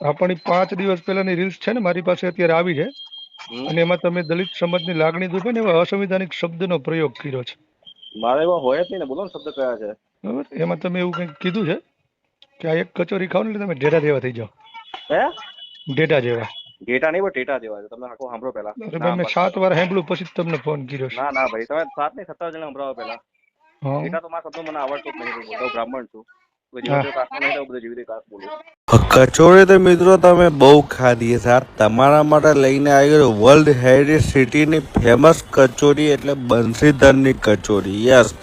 હા પણ ઈ પાંચ દિવસ પહેલાની રીલ્સ છે ને મારી પાસે અત્યારે આવી છે. અને એમાં તમે દલિત સમાજની લાગણી દુભે ને એવા અસંવિધાનિક શબ્દનો પ્રયોગ કર્યો છે. મારે એવા હોય જ નહીં ને બોલો શબ્દ કયા છે? બરાબર. એમાં તમે એવું કંઈક કીધું છે કે આ એક કચોરી ખાવ ને એટલે તમે ઢેઢા જેવા થઈ જાઓ. હે? ઢેઢા જેવા. ડેટા નહીં પણ ડેટા જેવા છે. તમને આખો સાંભળો પેલા અરે મેં સાત વાર સાંભળ્યું પછી તમને ફોન કર્યો છે. ના ના ભાઈ. તમે સાત નહીં સત્તર જણા સંભળાવો પહેલા. હા. તો મારા શબ્દો મને આવડતો જ નહીં હું બ્રાહ્મણ છું. કચોરી તો મિત્રો તમે બહુ ખાધી છે તમારા માટે લઈને આવ્યો વર્લ્ડ હેરિટેજ સિટીની ફેમસ કચોરી એટલે બંસીધરની કચોરી. યસ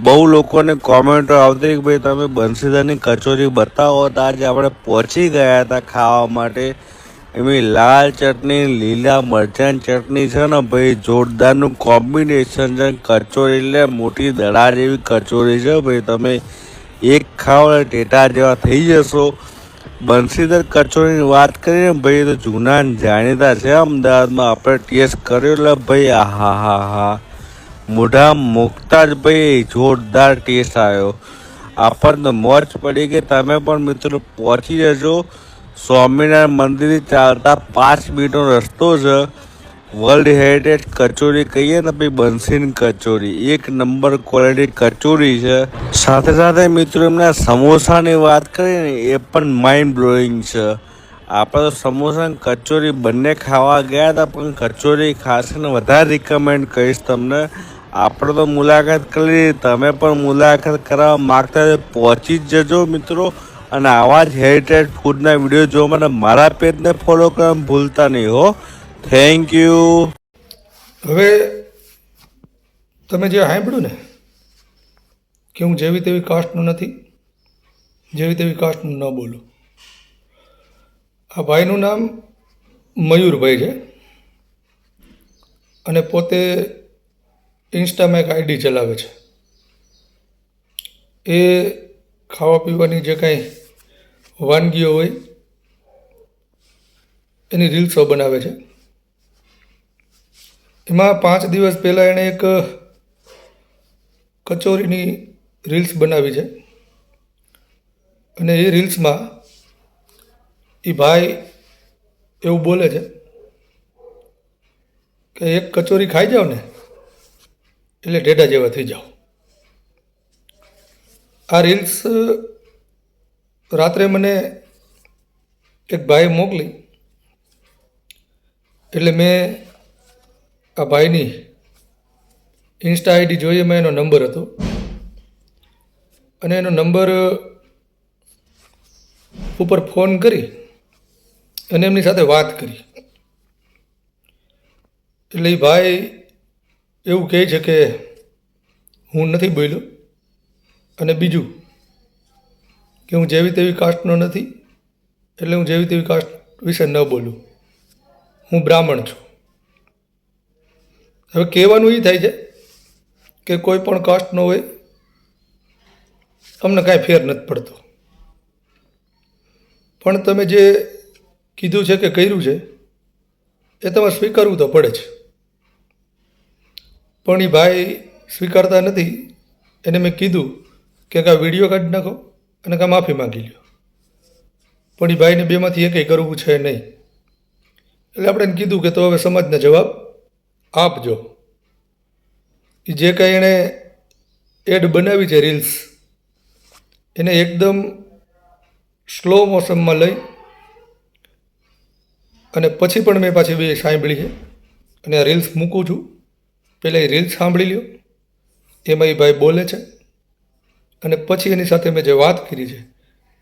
બહુ લોકોને કોમેન્ટો આવતી ભાઈ તમે બંસીધરની કચોરી બતાવો. તો આજે આપણે પહોંચી ગયા હતા ખાવા માટે. એમની લાલ ચટણી, લીલા મરચાં ચટણી છે ને ભાઈ, જોરદારનું કોમ્બિનેશન છે. કચોરી એટલે મોટી દડા જેવી કચોરી છે ભાઈ. તમે એક ખાવ ટેટા જેવા થઈ જશો. બંશીધર કચોરીની વાત કરીએ ને ભાઈ તો જૂના જાણીતા છે અમદાવાદમાં. આપણે ટેસ્ટ કર્યો એટલે ભાઈ આહા હા હા. મોઢા મૂકતા જ ભાઈ જોરદાર ટેસ્ટ આવ્યો. આપણને મોજ પડી કે તમે પણ મિત્રો પહોંચી જજો. સ્વામિનારાયણ મંદિરથી ચાલતા પાંચ મિનિટનો રસ્તો છે. વર્લ્ડ હેરિટેજ કચોરી કહીએ ને ભાઈ બંસીની કચોરી. એક નંબર ક્વોલિટી કચોરી છે. સાથે સાથે મિત્રો, એમના સમોસાની વાત કરીએ ને, એ પણ માઇન્ડ બ્લોઈંગ છે. આપણે તો સમોસા કચોરી બંને ખાવા ગયા હતા, પણ કચોરી ખાસ કરીને વધારે રિકમેન્ડ કરીશ તમને. આપણે તો મુલાકાત કરી, તમે પણ મુલાકાત કરવા માગતા પહોંચી જ જજો મિત્રો. અને આવા જ હેરિટેજ ફૂડના વીડિયો જોવા માટે મારા પેજને ફોલો કરવા ભૂલતા નહીં, હો. થેન્ક યુ હવે તમે જે સાંભળ્યું ને કે હું જેવી તેવી કાસ્ટનું નથી, જેવી તેવી કાસ્ટનું ન બોલું. આ ભાઈનું નામ મયુરભાઈ છે અને પોતે ઇન્સ્ટામાં એક આઈડી ચલાવે છે. એ ખાવા પીવાની જે કાંઈ વાનગીઓ હોય, એની રીલ્સો બનાવે છે. એમાં પાંચ દિવસ પહેલાં એણે એક કચોરીની રીલ્સ બનાવી છે. અને એ રીલ્સમાં એ ભાઈ એવું બોલે છે કે એક કચોરી ખાઈ જાઓ ને એટલે ઢેઢા જેવા થઈ જાઓ. આ રીલ્સ રાત્રે મને એક ભાઈ મોકલી એટલે મેં આ ભાઈની ઇન્સ્ટા આઈડી જોઈએ મેં, એનો નંબર હતો. અને એનો નંબર ઉપર ફોન કરી અને એમની સાથે વાત કરી. એટલે એ ભાઈ એવું કહે છે કે હું નથી બોલ્યો અને બીજું કે હું જેવી તેવી કાસ્ટનો નથી, એટલે હું જેવી તેવી કાસ્ટ વિશે ન બોલું. હું બ્રાહ્મણ છું. હવે કહેવાનું એ થાય છે કે કોઈ પણ કાસ્ટનો હોય અમને કાંઈ ફેર નથી પડતો. પણ તમે જે કીધું છે કે કર્યું છે, એ તમારે સ્વીકારવું તો પડે છે પણ એ ભાઈ સ્વીકારતા નથી, એને મેં કીધું કે કાં વીડિયો કાઢી નાખો અને કાં માફી માંગી લ્યો. પણ એ ભાઈને બેમાંથી એકેય કરવું છે નહીં. એટલે આપણે કીધું કે તો હવે સમાજને જવાબ આપજો. એ જે કાંઈ એણે એડ બનાવી છે રીલ્સ એને એકદમ સ્લો મોશનમાં લઈ અને પછી પણ મેં પાછી બે સાંભળી છે. અને આ રીલ્સ મૂકું છું. પહેલાં એ રીલ્સ સાંભળી લ્યો. એમાં એ ભાઈ બોલે છે. અને પછી એની સાથે મેં જે વાત કરી છે,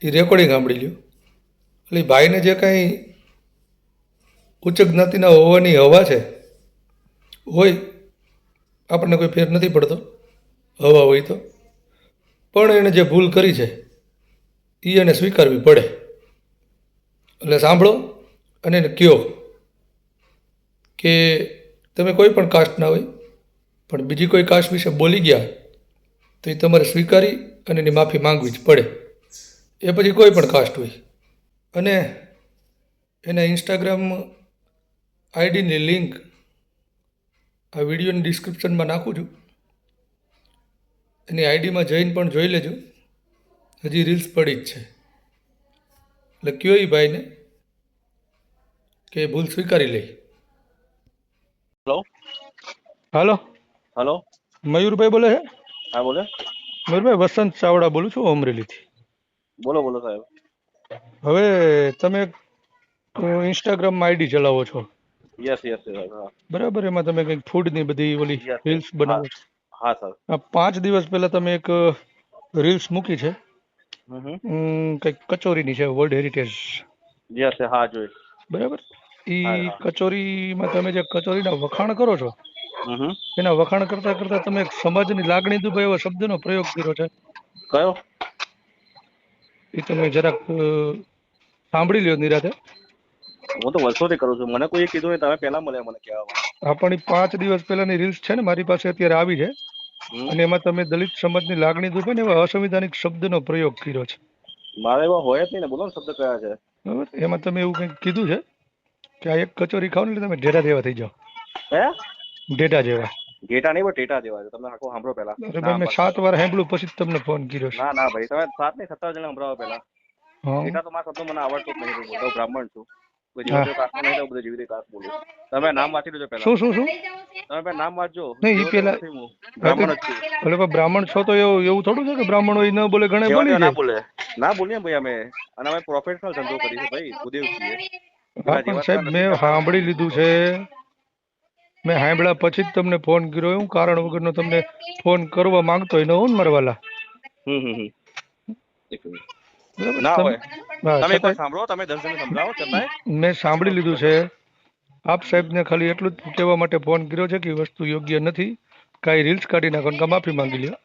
એ રેકોર્ડિંગ સાંભળી લ્યો. એટલે ભાઈને જે કાંઈ ઉચ્ચ જ્ઞાતિના હોવાની હવા છે હોય, આપણને કોઈ ફેર નથી પડતો, હવા હોય તો. પણ એણે જે ભૂલ કરી છે એ એને સ્વીકારવી પડે. એટલે સાંભળો અને એને કહો કે તમે કોઈ પણ કાસ્ટ ના હોય, પણ બીજી કોઈ કાસ્ટ વિશે બોલી ગયા, તો એ તમારે સ્વીકારી અને એની માફી માંગવી જ પડે. એ પછી કોઈ પણ કાસ્ટ હોય. અને એના ઇન્સ્ટાગ્રામ આઈડીની લિંક આ વિડીયોની ડિસ્ક્રિપ્શનમાં નાખું છું. એની આઈડીમાં જઈને પણ જોઈ લેજો. હજી રીલ્સ પડી જ છે. એટલે કયો એ ભાઈને કે ભૂલ સ્વીકારી લઈ હેલો હાલો? હલો મયુરભાઈ બોલે છે? હા બોલે. મયુરભાઈ વસંત ચાવડા બોલું છું અમરેલીથી. બોલો બોલો સાહેબ. હવે તમે ઇન્સ્ટાગ્રામમાં આઈડી ચલાવો છો. યસ યસ બરાબર એમાં તમે કંઈક ફૂડની બધી ઓલી રીલ્સ બનાવો. હા સર પાંચ દિવસ પહેલા તમે એક રીલ્સ મૂકી છે. કંઈક કચોરીની છે વર્લ્ડ હેરિટેજ યસ હા જોઈ. બરાબર? ઈ. કચોરીમાં તમે જે કચોરીના વખાણ કરો છો એના વખાણ કરતા કરતા તમે સમાજની લાગણી દુભાય એવા શબ્દનો પ્રયોગ કર્યો છે. કયો? એ તમે જરાક સાંભળી લ્યો નિરાતે. હું તો વર્ષોથી કરું છું. મને કોઈ કીધું નહીં તમે પહેલા મળ્યા મને કહેવા આ પણ પાંચ દિવસ પહેલાની રીલ્સ છે ને મારી પાસે અત્યારે આવી છે. અને એમાં તમે દલિત સમાજની લાગણી દુભાઈ ને એવા અસંવિધાનિક શબ્દનો પ્રયોગ કર્યો છે. મારે એવા હોય જ નહીં ને બોલો ને શબ્દ કયા છે? બરાબર? એમાં તમે એવું કંઈક કીધું છે કે આ એક કચોરી ખાવ ને એટલે તમે ઢેઢા જેવા થઈ જાઓ. હે? ઢેઢા જેવા. ઘેટા નહીં પણ ટેટા જેવા છે. તમે આખો સાંભળો પહેલા. અરે મેં સાત વાર સાંભળ્યું પછી તમને ફોન કર્યો ના ના ભાઈ તમે સાત નહીં સત્તર જણા સંભળાવો પહેલા. હા. ટેટા તો મારા શબ્દો મને આવડતો જ નહીં હું બ્રાહ્મણ છું. હા. તમે નામ વાંચી લેજો પહેલા. શું શું શું? તમે નામ વાંચજો. નહીં, ઈ જેવો પહેલા- તેવો નથી હું. બ્રાહ્મણ છું તો એવું એવું થોડું છે કે બ્રાહ્મણ હોય ન બોલે ઘણા બોલી ના બોલે. ના બોલીએ ભાઈ અમે. અને અમે પ્રોફેશનલ ધંધો કરીએ છીએ ભાઈ ભૂદેવ છીએ. સાહેબ મેં સાંભળી લીધું છે. મેં સાંભળ્યા પછી જ તમને ફોન કર્યો હું કારણ વગરનો તમને ફોન કરવા માંગતો હોય ન હોય ને મારા વાલા હમ હમ. હમ. બરાબર? ના હોય. તમે એક સાંભળો તમે દસ જણ છતાંય. મેં સાંભળી લીધું છે. આપ સાહેબને ખાલી એટલું જ કહેવા માટે ફોન કર્યો છે કે વસ્તુ યોગ્ય નથી. કાંઈ રીલ્સ કાઢી નાખો ને માફી માંગી લ્યો.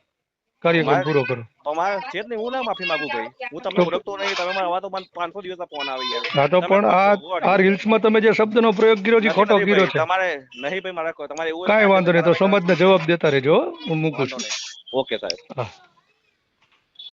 કાર્યક્રમ પૂરો કરો. તો છે જ નહીં હું ના માફી માંગુ ભાઈ? હું તમને ઓળખતો નહીં તમે મારા તો મને પાંચસો દિવસના ફોન આવી યાર હા તો પણ આ આ રીલ્સમાં તમે જે શબ્દનો પ્રયોગ કર્યો છે ખોટો કર્યો છે. તમારે નહીં ભાઈ મારે તમારે એવું કાંઈ વાંધો નહીં તો સમાજને જવાબ દેતા રહેજો હું. મૂકું છું. ઓકે સાહેબ. હા.